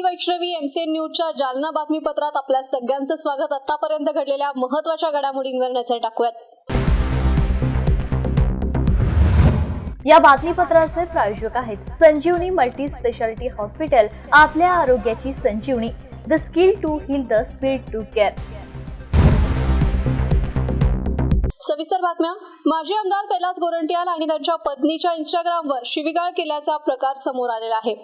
मी Vaishnavi MCN न्यूजच्या जालना बातमीपत्रात आपल्या सगळ्यांचं स्वागत. आतापर्यंत घडलेल्या महत्त्वाच्या घडामोडींवर नजर टाकूयात. या बातमीपत्राचे प्रायोजक आहेत संजीवनी मल्टी स्पेशालिटी हॉस्पिटल आपल्या आरोग्याची संजीवनी. The skill to heal the speed to care सविस्तर बातम्या. माजी आमदार कैलास गोरंट्याल आणि त्यांच्या पत्नीच्या इंस्टाग्रामवर शिवीगाळ केल्याचा प्रकार समोर आलेला आहे.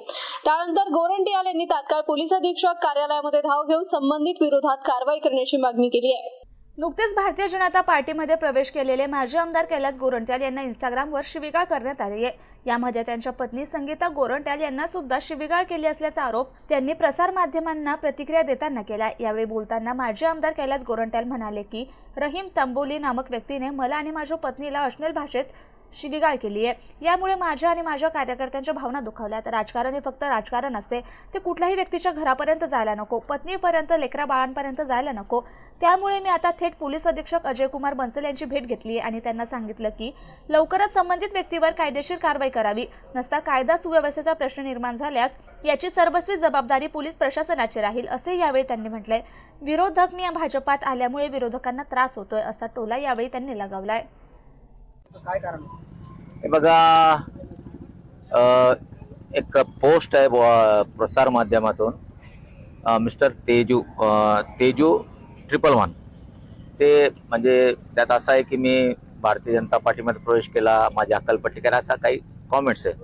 त्यानंतर गोरंट्याल यांनी तात्काळ पोलीस अधीक्षक कार्यालयामध्ये धाव घेऊन संबंधित विरोधात कारवाई करण्याची मागणी केली आहे. नुकतेच भारतीय जनता पार्टीमध्ये प्रवेश केलेले माजी आमदार कैलास गोरंट्याल यांना इंस्टाग्रामवर शिवीगाळ करण्यात आली आहे. यामध्ये त्यांच्या पत्नी संगीता गोरंट्याल यांना सुद्धा शिवीगाळ केली असल्याचा आरोप त्यांनी प्रसार माध्यमांना प्रतिक्रिया देताना केला. यावेळी बोलताना माजी आमदार कैलास गोरंट्याल म्हणाले की रहीम तंबोली नामक व्यक्तीने मला आणि माझ्या पत्नीला अश्लील भाषेत शिवीगाळ केली आहे. यामुळे माझ्या आणि माझ्या कार्यकर्त्यांच्या भावना दुखावल्यात राजकारण हे फक्त राजकारण असते ते कुठल्याही व्यक्तीच्या घरापर्यंत जायला नको. पत्नीपर्यंत लेकरा बाळांपर्यंत जायला नको. त्यामुळे मी आता थेट पोलीस अधीक्षक अजय कुमार बन्सल यांची भेट घेतली आणि त्यांना सांगितलं की लवकरच संबंधित व्यक्तीवर कायदेशीर कारवाई करावी. नसता कायदा सुव्यवस्थेचा प्रश्न निर्माण झाल्यास याची सर्वस्वी जबाबदारी पोलीस प्रशासनाची राहील असे यावेळी त्यांनी म्हटलंय. विरोधक मी या भाजपात आल्यामुळे विरोधकांना त्रास होतोय असा टोला यावेळी त्यांनी लगावलाय. हे बघा अ, एक पोस्ट आहे बुवा प्रसार माध्यमातून. अ, मिस्टर तेजू अ, तेजू ट्रिपल वन. ते म्हणजे त्यात असं आहे की मी भारतीय जनता पार्टीमध्ये प्रवेश केला माझी अक्कलपट्टी करा असा काही कॉमेंट्स आहे.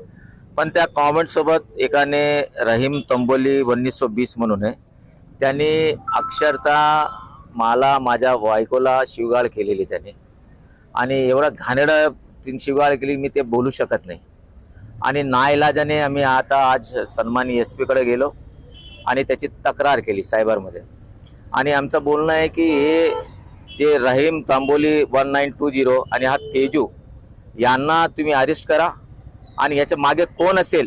पण त्या कॉमेंटसोबत एकाने रहीम तंबोली उन्नीसशे बीस म्हणून आहे. त्यांनी अक्षरशः मला माझ्या बायकोला शिवगाळ केलेली त्यांनी. आणि एवढं घाणेरडं तीन शिवाळ केली मी ते बोलू शकत नाही. आणि नाईलाजाने आम्ही आता आज सन्मानी एस पीकडे गेलो आणि त्याची तक्रार केली सायबरमध्ये. आणि आमचं बोलणं आहे की हे ते Rahim Tamboli one nine two zero आणि हा तेजू यांना तुम्ही अरेस्ट करा आणि याच्या मागे कोण असेल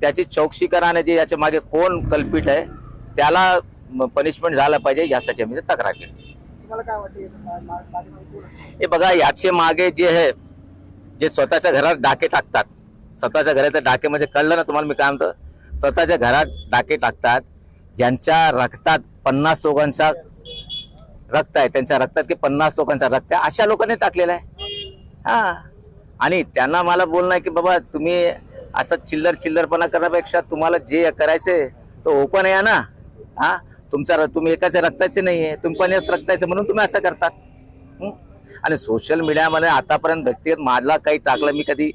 त्याची चौकशी करा आणि जे याच्या मागे कोण कल्पित आहे त्याला पनिशमेंट झालं पाहिजे यासाठी आम्ही ते तक्रार केली. हे बघा याचे मागे जे आहे जे स्वतःच्या घरात डाके टाकतात. स्वतःच्या घराच्या डाके म्हणजे कळलं ना तुम्हाला मी काय म्हणतो? स्वतःच्या घरात डाके टाकतात ज्यांच्या रक्तात पन्नास लोकांचा रक्त आहे त्यांच्या रक्तात की पन्नास लोकांचा रक्त आहे अशा लोकांनी टाकलेला आहे. हा. आणि त्यांना मला बोलणं आहे की बाबा तुम्ही असं चिल्लर चिल्लरपणा करण्यापेक्षा तुम्हाला जे करायचंय तो ओपन आहे ना. हा? तुमचा र- तुम्ही एकाच्या रक्ताचे नाहीये तुम्ही पण रक्ताचे म्हणून तुम्ही असं करतात आणि सोशल मीडियामध्ये आतापर्यंत व्यक्तिगत माझला काही टाकलं मी कधी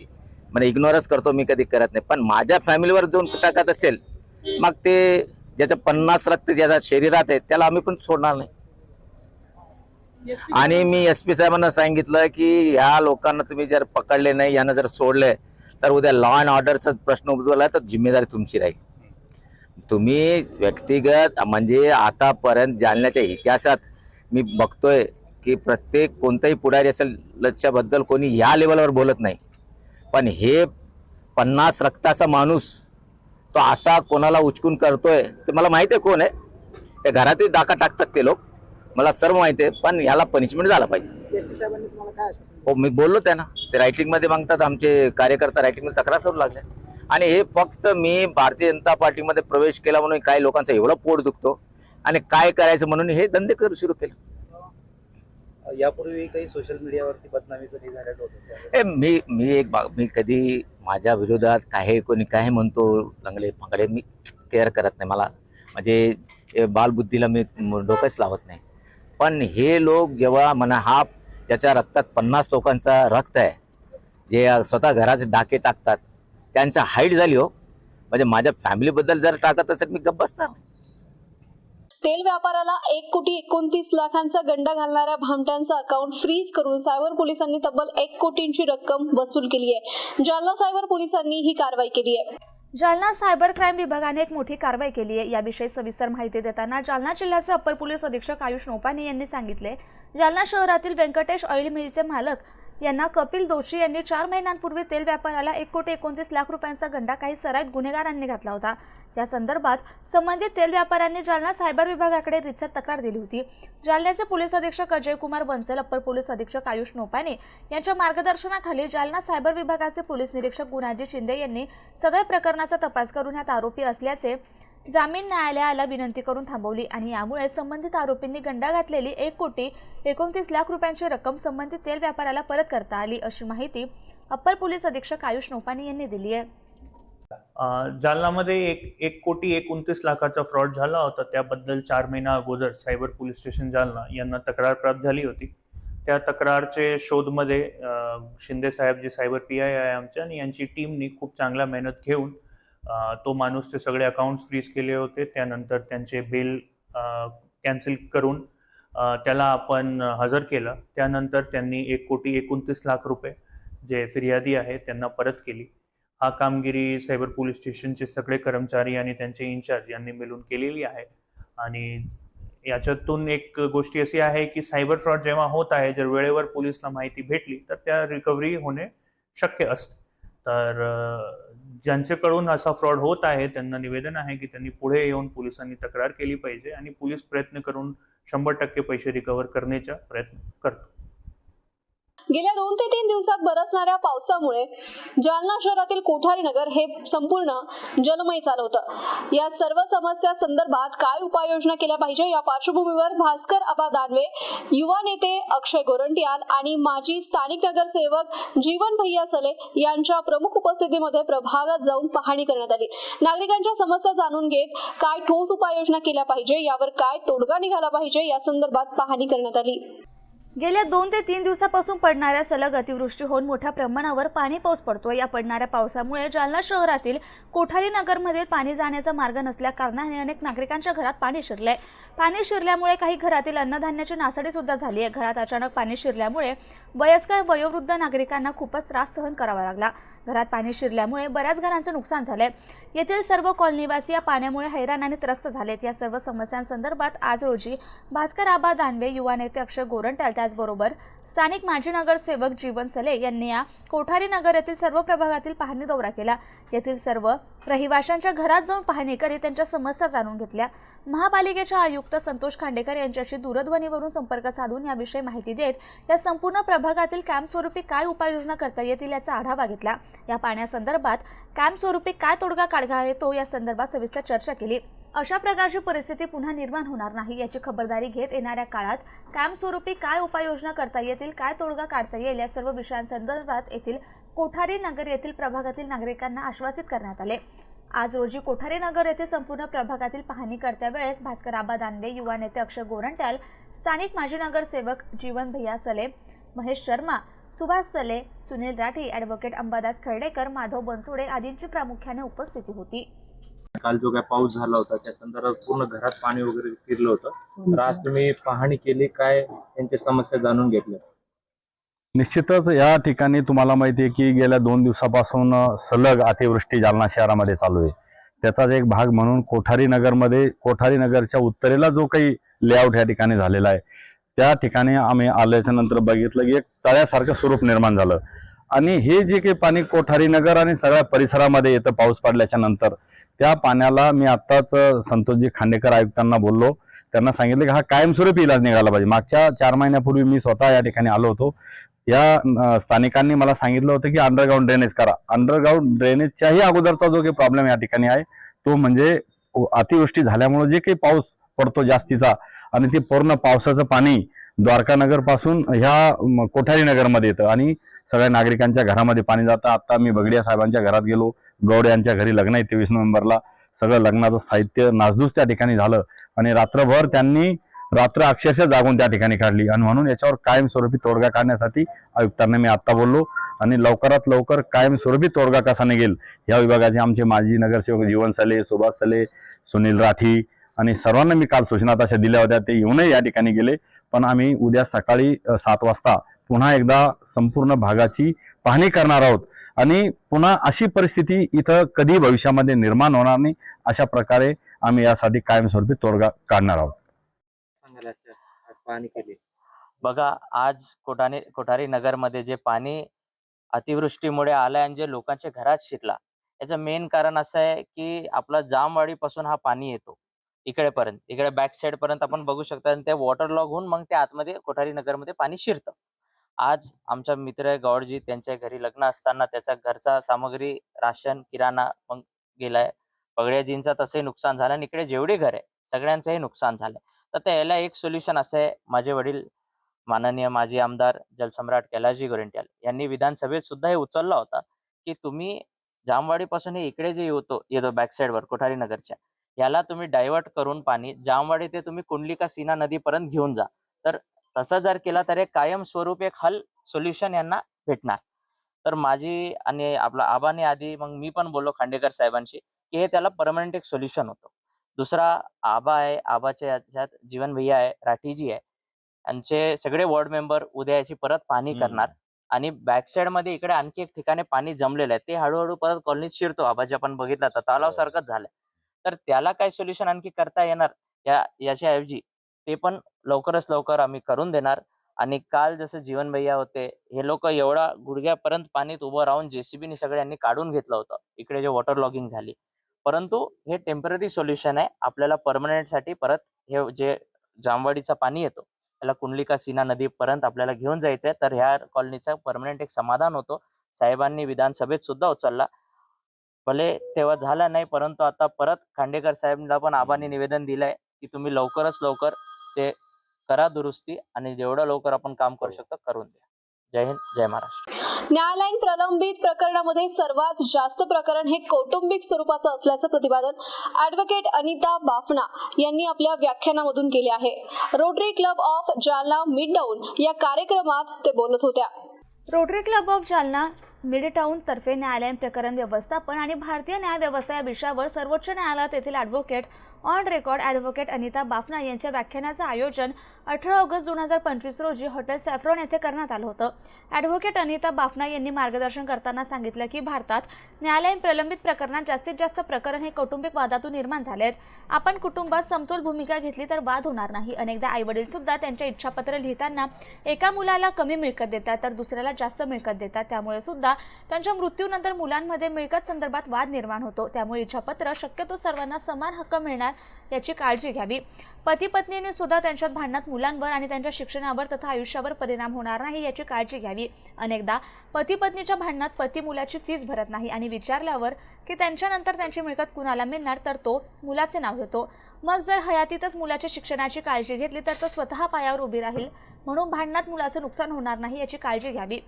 म्हणजे इग्नोरच करतो मी कधी करत नाही. पण माझ्या फॅमिलीवर दोन टाकत असेल मग ते ज्याचं पन्नास रक्त ज्याच्या शरीरात आहे त्याला आम्ही पण सोडणार नाही. आणि मी एस पी साहेबांना सांगितलं की ह्या लोकांना तुम्ही जर पकडले नाही यांना जर सोडले तर उद्या लॉ अँड ऑर्डरचा प्रश्न उद्भवला तर जिम्मेदारी तुमची राहील. तुम्ही व्यक्तिगत म्हणजे आतापर्यंत जालन्याच्या इतिहासात मी बघतोय की प्रत्येक कोणताही पुढारी असेल बद्दल कोणी या लेवलवर बोलत नाही. पण हे पन्नास रक्ताचा माणूस तो असा कोणाला उचकून करतोय ते मला माहिती आहे कोण आहे? ते घरातही डाका टाकतात ते लोक. मला सर्व माहिती आहे पण याला पनिशमेंट झाला पाहिजे. हो मी बोललो त्यांना. ते रायटिंगमध्ये मागतात आमचे कार्यकर्ता रायटिंगमध्ये तक्रार करू लागले. आणि हे फक्त मी भारतीय जनता पार्टीमध्ये प्रवेश केला म्हणून काही लोकांचं एवढं पोट दुखतो आणि काय करायचं म्हणून हे धंदे करू सुरू केले. यापूर्वी काही सोशल मीडियावरती बदनामीचं हे मी मी एक बा मी कधी माझ्या विरोधात काही कोणी काय म्हणतो लंगडे फांगडे मी केअर करत नाही. मला म्हणजे बालबुद्धीला मी म- डोकंच लावत नाही. पण हे लोक जेव्हा म्हणा हा ज्याच्या रक्तात पन्नास लोकांचा रक्त आहे जे स्वतः घराचे डाके टाकतात त्यांचा हाईट झाली हो. म्हणजे माझ्या फॅमिलीबद्दल जर टाकत असेल मी गप्प बसणार तेल व्यापाराला एक कोटी एकोणतीस लाखांचा गंडा घालणाऱ्या भामट्यांचं अकाउंट फ्रीज करून सायबर पोलिसांनी तब्बल एक कोटींची रक्कम वसूल केली आहे. जालना सायबर पोलिसांनी ही कारवाई केली आहे. जालना सायबर क्राईम विभागाने एक मोठी कारवाई केली आहे. याविषयी सविस्तर माहिती देताना जालना जिल्ह्याचे अप्पर पोलीस अधीक्षक आयुष नोपाने यांनी सांगितले जालना शहरातील व्यंकटेश ऑइल मिलचे मालक यांना कपिल दोशी यांनी चार महिन्यांपूर्वी तेल व्यापाराला एक कोटी एकोणतीस लाख रुपयांचा गंडा काही सराईत गुन्हेगारांनी घातला होता. या संदर्भात संबंधित तेल व्यापाऱ्यांनी जालना सायबर विभागाकडे रितसर तक्रार दिली होती. जालन्याचे पोलीस अधीक्षक अजय कुमार बन्सल अप्पर पोलीस अधीक्षक आयुष नोपाने यांच्या मार्गदर्शनाखाली जालना सायबर विभागाचे पोलीस निरीक्षक गुणाजी शिंदे यांनी सदर प्रकरणाचा तपास करून ह्यात आरोपी असल्याचे जामीन न्यायालयाला विनंती करून थांबवली आणि यामुळे संबंधित आरोपींनी गंडा घातलेली एक कोटी एकोणतीस लाख रुपयांची रक्कम संबंधित तेल व्यापाऱ्याला परत करता आली अशी माहिती अप्पर पोलीस अधीक्षक आयुष नोपानी यांनी दिली आहे. जालनामध्ये एक एक कोटी एकोणतीस लाखाचा फ्रॉड झाला होता. त्याबद्दल चार महिना अगोदर सायबर पोलीस स्टेशन जालना यांना तक्रार प्राप्त झाली होती. त्या तक्रारचे शोधमध्ये शिंदे साहेब जे सायबर पी आय आहे आमच्या आणि यांची टीमनी खूप चांगला मेहनत घेऊन तो माणूसचे सगळे अकाउंट्स फ्रीज केले होते. त्यानंतर त्यांचे बिल कॅन्सल करून त्याला आपण हजर केलं. त्यानंतर त्यांनी एक कोटी एकोणतीस लाख रुपये जे फिर्यादी आहे त्यांना परत केली. हा कामगिरी सायबर पोलीस स्टेशनचे सगळे कर्मचारी आणि त्यांचे इन्चार्ज यांनी मिळून केलेली आहे. आणि याच्यातून एक गोष्टी अशी आहे की सायबर फ्रॉड जेव्हा होत आहे जर वेळेवर पोलिसला माहिती भेटली तर त्या रिकव्हरी होणे शक्य असते. तर ज्यांच्याकडून असा फ्रॉड होत आहे त्यांना निवेदन आहे की त्यांनी पुढे येऊन पोलिसांनी तक्रार केली पाहिजे आणि पोलीस प्रयत्न करून शंभर टक्के पैसे रिकव्हर करण्याचा प्रयत्न करतो. गेल्या दोन ते तीन दिवसात बरसणाऱ्या पावसामुळे जालना शहरातील कोठारी नगर हे संपूर्ण जलमय झालं होतं. या सर्व समस्या संदर्भात काय उपाययोजना केल्या पाहिजे या पार्श्वभूमीवर भास्कर आबा दानवे युवा नेते अक्षय गोरंटियाल आणि माजी स्थानिक नगरसेवक जीवन भैया चले यांच्या प्रमुख उपस्थितीमध्ये प्रभागात जाऊन पाहणी करण्यात आली. नागरिकांच्या समस्या जाणून घेत काय ठोस उपाययोजना केल्या पाहिजे यावर काय तोडगा निघाला पाहिजे या संदर्भात पाहणी करण्यात आली. गेल्या दोन ते तीन दिवसापासून पडणाऱ्या सलग अतिवृष्टी होऊन मोठ्या प्रमाणावर पाणी पाऊस पडतो या पडणाऱ्या पावसामुळे जालना शहरातील कोठारी नगरमध्ये पाणी जाण्याचा मार्ग नसल्या कारणाने अनेक नागरिकांच्या घरात पाणी शिरलंय. पाणी शिरल्यामुळे काही घरातील अन्नधान्याची नासाडी सुद्धा झाली आहे घरात अचानक पाणी शिरल्यामुळे वयस्कर वयोवृद्ध नागरिकांना खूपच त्रास सहन करावा लागला. घरात पाणी शिरल्यामुळे बऱ्याच घरांचं नुकसान झालंय. येथील सर्व कॉलनीवासी या पाण्यामुळे हैराण आणि त्रस्त झालेत. या सर्व समस्यांसंदर्भात आज रोजी भास्कर आबा दानवे युवा नेते अक्षय गोरंट्याल त्याचबरोबर स्थानिक माजी नगरसेवक जीवन सले यांनी या कोठारी नगर येथील सर्व प्रभागातील पाहणी दौरा केला. येथील सर्व रहिवाशांच्या घरात जाऊन पाहणी करीत त्यांच्या समस्या जाणून घेतल्या. महापालिकेच्या आयुक्त संतोष खांडेकर यांच्याशी दूरध्वनीवरून संपर्क साधून याविषयी माहिती देत या संपूर्ण प्रभागातील कॅम्पस्वरूपी काय उपाययोजना करता येतील याचा आढावा घेतला. या पाण्यासंदर्भात कायमस्वरूपी काय तोडगा काढता येतो या संदर्भात सविस्तर चर्चा केली. अशा प्रकारची परिस्थिती पुन्हा निर्माण होणार नाही याची खबरदारी घेत येणाऱ्या काळात कायमस्वरूपी काय उपाययोजना करता येतील काय तोडगा काढता येईल या सर्व विषयांसंदर्भात येथील कोठारी नगर येथील प्रभागातील नागरिकांना आश्वासित करण्यात आले. आज रोजी कोठारी नगर येथे संपूर्ण प्रभागातील पाहणी करत्या वेळेस भास्कर आबा दानवे युवा नेते अक्षय गोरंट्याल स्थानिक माजी नगरसेवक जीवन भैया सले महेश शर्मा सुभाष सले सुनील राठी ॲडव्होकेट अंबादास खर्डेकर माधव बनसोडे आदींची प्रामुख्याने उपस्थिती होती. काल जो काय पाऊस झाला होता त्या संदर्भात पूर्ण घरात पाणी वगैरे फिरलं होतं. तर आज तुम्ही पाहणी केली काय त्यांच्या समस्या जाणून घेतल्या? निश्चितच या ठिकाणी तुम्हाला माहिती आहे की गेल्या दोन दिवसापासून सलग अतिवृष्टी जालना शहरामध्ये चालू आहे. त्याचाच एक भाग म्हणून कोठारी नगरमध्ये कोठारी नगरच्या उत्तरेला जो काही लेआउट या ठिकाणी झालेला आहे त्या ठिकाणी आम्ही आल्याच्यानंतर बघितलं की एक तळ्यासारखं स्वरूप निर्माण झालं. आणि हे जे काही पाणी कोठारी नगर आणि सगळ्या परिसरामध्ये येतं पाऊस पडल्याच्या नंतर त्या पाण्याला मी आत्ताच संतोषजी खांडेकर आयुक्तांना बोललो. त्यांना सांगितलं की हा कायमस्वरूपी इलाज निघाला पाहिजे. मागच्या चार महिन्यापूर्वी मी स्वतः या ठिकाणी आलो होतो. या स्थानिकांनी मला सांगितलं होतं की अंडरग्राऊंड ड्रेनेज करा. अंडरग्राऊंड ड्रेनेजच्याही अगोदरचा जो काही प्रॉब्लेम या ठिकाणी आहे तो म्हणजे अतिवृष्टी झाल्यामुळे जे काही पाऊस पडतो जास्तीचा आणि ते पूर्ण पावसाचं पाणी द्वारकानगरपासून पासून ह्या कोठारी नगरमध्ये येतं आणि सगळ्या नागरिकांच्या घरामध्ये पाणी जातं. आता मी बगडिया साहेबांच्या घरात गेलो. गौड यांच्या घरी लग्न आहे तेवीस नोव्हेंबरला. सगळं लग्नाचं साहित्य नासधूस त्या ठिकाणी झालं. आणि रात्रभर त्यांनी रात्र अक्षरशः जागून त्या ठिकाणी काढली. आणि म्हणून याच्यावर कायमस्वरूपी तोडगा काढण्यासाठी आयुक्तांना मी आत्ता बोललो. आणि लवकरात लवकर कायमस्वरूपी तोडगा कसा निघेल या विभागाचे आमचे माजी नगरसेवक जीवन सले सुभाष सले सुनील राठी आणि सर्वांना मी काल सूचना तशा दिल्या होत्या ते येऊनही या ठिकाणी गेले. पण आम्ही उद्या सकाळी सात वाजता पुन्हा एकदा संपूर्ण भागाची पाहणी करणार आहोत. आणि पुन्हा अशी परिस्थिती इथं कधी भविष्यामध्ये निर्माण होणार नाही अशा प्रकारे आम्ही यासाठी कायमस्वरूपी तोडगा काढणार आहोत. बघा आज कोठाने कोठारी नगरमध्ये जे पाणी अतिवृष्टीमुळे आलं आणि जे लोकांच्या घरात शिरला याचं मेन कारण असं आहे की आपला जामवाडीपासून हा पाणी येतो इकडेपर्यंत इकडे बॅक साईड पर्यंत आपण बघू शकता आणि ते वॉटर लॉग होऊन मग ते आतमध्ये कोठारी नगरमध्ये पाणी शिरतं. आज आमचा मित्र गौडजी. त्यांच्या घरी लग्न असताना त्याचा घरचा सामग्री राशन किराणा मग गेलाय. पगड्याजींचा तसंही नुकसान झालं आणि इकडे जेवढे घर आहे सगळ्यांचंही नुकसान झालंय. तर त्या याला एक सोल्युशन असं आहे. माझे वडील माननीय माजी आमदार जलसम्राट कैलाजी गोरेंट्याल यांनी विधानसभेत सुद्धा हे उचलला होता की तुम्ही जामवाडीपासून हे इकडे जे येतो येतो बॅक साईडवर कोठारी नगरच्या याला तुम्ही डायव्हर्ट करून पाणी. जामवाडी ते तुम्ही कुंडलिका सीना नदीपर्यंत घेऊन जा. तर तसं जर केलं तर एक कायमस्वरूपी एक हल सोल्युशन यांना भेटणार. तर माझी आणि आपला आबाने आधी मग मी पण बोललो खांडेकर साहेबांशी की हे त्याला परमनंट एक सोल्युशन होतं. दुसरा आबा आहे आबाच्या याच्यात जीवन भैया आहे राठीजी आहे. यांचे सगळे वॉर्ड मेंबर उद्या याची परत पाणी. करणार आणि बॅक साइडमध्ये इकडे आणखी एक ठिकाणी पाणी जमलेलं आहे. ते हळूहळू परत कॉलनीत शिरतो. आबाजी आपण बघितलं तर तलाव सारखंच झालंय. तर त्याला काय सोल्युशन आणखी करता येणार या याच्या ऐवजी ते पण लवकरच लवकर आम्ही करून देणार. आणि काल जसं जीवन भैया होते हे लोक एवढा गुडघ्यापर्यंत पाणीत उभं राहून जेसीबीने सगळ्यांनी काढून घेतलं होतं. इकडे जे वॉटर लॉगिंग झाली. परंतु हे टेंपररी सोल्युशन आहे. आपल्याला परमनंटसाठी परत हे जे जामवाडीचा पाणी येतो त्याला कुंडलिका सीना नदीपर्यंत आपल्याला घेऊन जायचंय तर ह्या कॉलनीचं परमनंट एक समाधान होतो. साहेबांनी विधानसभेत सुद्धा उचलला. भले तेव्हा झाला नाही परंतु आता परत खांडेकर साहेबांना पण आबांनी निवेदन दिलंय की तुम्ही लवकरच लवकर ते करा दुरुस्ती आणि जेवढं लवकर आपण काम करू शकतो करून द्या. जय हिंद जय महाराष्ट्र. न्यायालयीन प्रलंबित प्रकरणामध्ये सर्वात जास्त प्रकरण हे कौटुंबिक स्वरूपाचं असल्याचं प्रतिपादन ऍडव्होकेट अनिता बाफना यांनी आपल्या व्याख्यानामधून केले आहे. Rotary club of Jalna mid down या कार्यक्रमात ते बोलत होत्या. Rotary club of Jalna mid town तर्फे न्यायालयीन प्रकरण व्यवस्थापन आणि भारतीय न्याय व्यवस्था या विषयावर सर्वोच्च न्यायालयात येथील advocate on record advocate Anita Bafna यांच्या व्याख्यानाचं आयोजन अठरा ऑगस्ट दोन हजार पंचवीस रोजी हॉटेल सॅफ्रॉन येथे करण्यात आलं होतं. ॲडव्होकेट अनिता बाफना यांनी मार्गदर्शन करताना सांगितलं की भारतात न्यायालयीन प्रलंबित प्रकरणात जास्तीत जास्त प्रकरण हे कौटुंबिक वादातून निर्माण झाले आहेत. आपण कुटुंबात समतोल भूमिका घेतली तर वाद होणार नाही. अनेकदा आईवडील सुद्धा त्यांच्या इच्छापत्र लिहिताना एका मुलाला कमी मिळकत देतात तर दुसऱ्याला जास्त मिळकत देतात. त्यामुळे सुद्धा त्यांच्या मृत्यूनंतर मुलांमध्ये मिळकत संदर्भात वाद निर्माण होतो. त्यामुळे इच्छापत्र शक्यतो सर्वांना समान हक्क मिळणार याची काळजी घ्यावी. पती पत्नीने सुद्धा त्यांच्यात भांडणात मुलांवर आणि त्यांच्या शिक्षणावर तथा आयुष्यावर परिणाम होणार नाही याची काळजी घ्यावी. अनेकदा पती पत्नीच्या भांडणात पती मुलाची फीस भरत नाही आणि विचारल्यावर की त्यांच्यानंतर त्यांची मिळकत कुणाला मिळणार तर तो मुलाचे नाव घेतो. मग जर हयातीतच मुलाच्या शिक्षणाची काळजी घेतली तर तो स्वतः पायावर उभी राहील. म्हणून भांडणात मुलाचं नुकसान होणार नाही याची काळजी घ्यावी.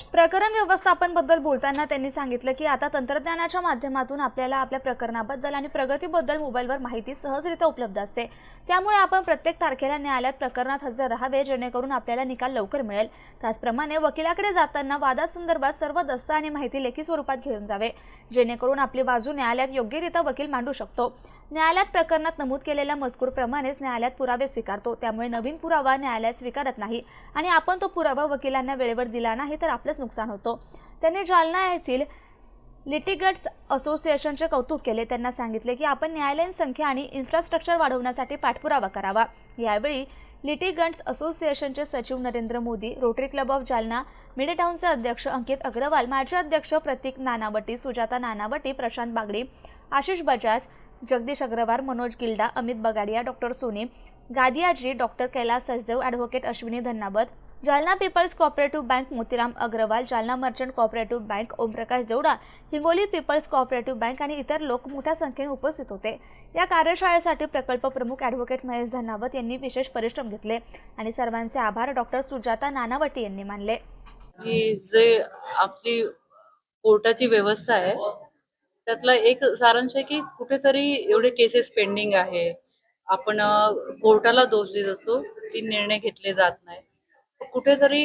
प्रकरण व्यवस्थापनबद्दल बोलताना त्यांनी सांगितलं की आता तंत्रज्ञानाच्या माध्यमातून आपल्याला आपल्या प्रकरणाबद्दल आणि प्रगतीबद्दल मोबाईलवर माहिती सहजरित्या उपलब्ध असते. त्यामुळे आपण प्रत्येक तारखेला न्यायालयात प्रकरणात हजर राहावे जेणेकरून आपल्याला निकाल लवकर मिळेल. त्याचप्रमाणे वकिलाकडे जाताना वादासंदर्भात सर्व दस्त आणि माहिती लेखी स्वरूपात घेऊन जावे. जेणेकरून आपली बाजू न्यायालयात योग्यरित्या वकील मांडू शकतो. न्यायालयात प्रकरणात नमूद केलेल्या मजकूरप्रमाणेच न्यायालयात पुरावे स्वीकारतो. त्यामुळे नवीन पुरावा न्यायालयात स्वीकारत नाही आणि आपण तो पुरावा वकिलांना वेळेवर दिला नाही तर आपलंच नुकसान होतं. त्यांनी जालना येथील लिटिगट्स असोसिएशनचे कौतुक केले. त्यांना सांगितले की आपण न्यायालयीन संख्या आणि इन्फ्रास्ट्रक्चर वाढवण्यासाठी पाठपुरावा करावा. यावेळी लिटिगंट्स असोसिएशनचे सचिव Narendra Modi rotary club of Jalna मिडेटाऊनचे अध्यक्ष अंकित अग्रवाल माजी अध्यक्ष Pratik Nanavati Sujata Nanavati Prashant Bagdi Ashish Bajaj Jagdish Agarwal Manoj Gilda Amit Bagadia doctor Soni गादियाजी doctor Kailas Sachdev advocate Ashwini Dhannabat Jalna peoples cooperative bank Motiram Agarwal Jalna merchant cooperative bank Omprakash Devda Hingoli peoples cooperative bank आणि इतर लोक मोठ्या संख्येने उपस्थित होते. या कार्यशाळेसाठी प्रकल्प प्रमुख ॲडव्होकेट महेश धन्नावत यांनी विशेष परिश्रम घेतले आणि सर्वांचे आभार डॉक्टर सुजाता नानावटी यांनी मानले. की जे आपली कोर्टाची व्यवस्था आहे त्यातला एक सारांश आहे की कुठेतरी एवढे केसेस पेंडिंग आहे. आपण कोर्टाला दोष देत असतो की निर्णय घेतले जात नाही. कुठेतरी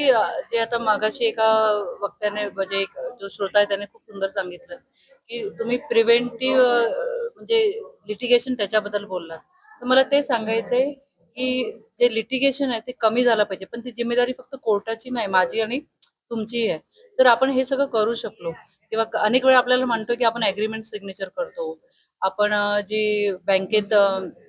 जे आता मागाशी एका वक्त्याने म्हणजे एक जो श्रोता आहे त्याने खूप सुंदर सांगितलं की तुम्ही प्रिव्हेंटिव्ह म्हणजे लिटिगेशन त्याच्याबद्दल बोललात. तर मला ते सांगायचंय की जे लिटिगेशन आहे ते कमी झालं पाहिजे. पण ती जिम्मेदारी फक्त कोर्टाची नाही माझी आणि तुमची आहे. तर आपण हे सगळं करू शकलो. किंवा अनेक वेळा आपल्याला म्हणतो की आपण अग्रीमेंट सिग्नेचर करतो. आपण जी बँकेत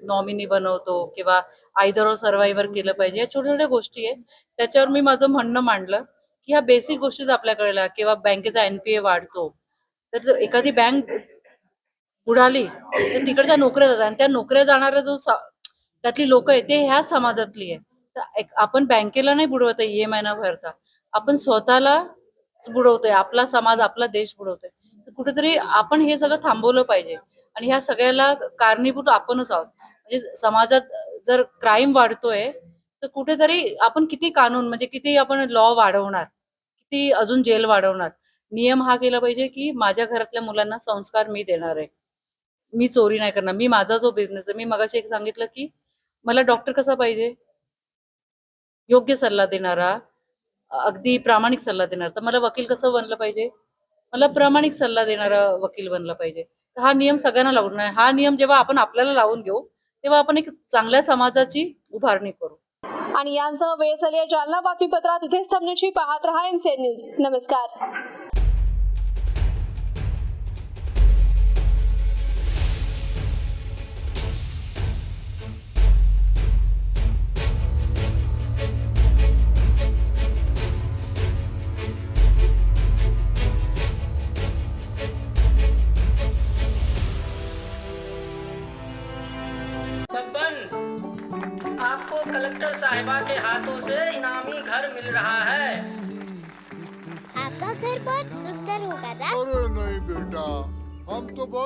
नॉमिनी बनवतो किंवा आयदर सर्वायवर केलं पाहिजे या छोट्या छोट्या गोष्टी आहे त्याच्यावर मी माझं म्हणणं मांडलं की ह्या बेसिक गोष्टीच आपल्याकडे किंवा बँकेचा एनपीए वाढतो. तर एखादी बँक उडाली तर तिकडच्या नोकऱ्या जातात आणि त्या नोकऱ्या जाणारा जो त्यातली लोक आहे ते ह्याच समाजातली आहे तर आपण बँकेला नाही बुडवत ई एम आय न भरता. आपण स्वतःला बुडवतोय आपला समाज आपला देश बुडवतोय. तर कुठेतरी आपण हे सगळं थांबवलं पाहिजे. आणि ह्या सगळ्याला कारणीभूत आपणच आहोत. म्हणजे समाजात जर क्राईम वाढतोय तर कुठेतरी आपण किती कानून म्हणजे किती आपण लॉ वाढवणार किती अजून जेल वाढवणार? नियम हा केला पाहिजे की माझ्या घरातल्या मुलांना संस्कार मी देणार आहे. मी चोरी नाही करणार. मी माझा जो बिझनेस आहे मी मगाशी एक सांगितलं की मला डॉक्टर कसा पाहिजे? योग्य सल्ला देणारा अगदी प्रामाणिक सल्ला देणारा. तर मला वकील कसं बनलं पाहिजे? मला प्रामाणिक सल्ला देणारा वकील बनला पाहिजे. तर हा नियम सगळ्यांना लावून नाही. हा नियम जेव्हा आपण आपल्याला लावून घेऊ तेव्हा आपण एक चांगल्या समाजाची उभारणी करू. आणि यांसह वेळ झाली जालना बातमीपत्रात. इथेच थांबण्याची पाहत रहा एमसीएन न्यूज नमस्कार.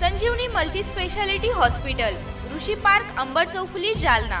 Sanjeevani multi speciality hospital Rishi park Ambar Chaufuli Jalna.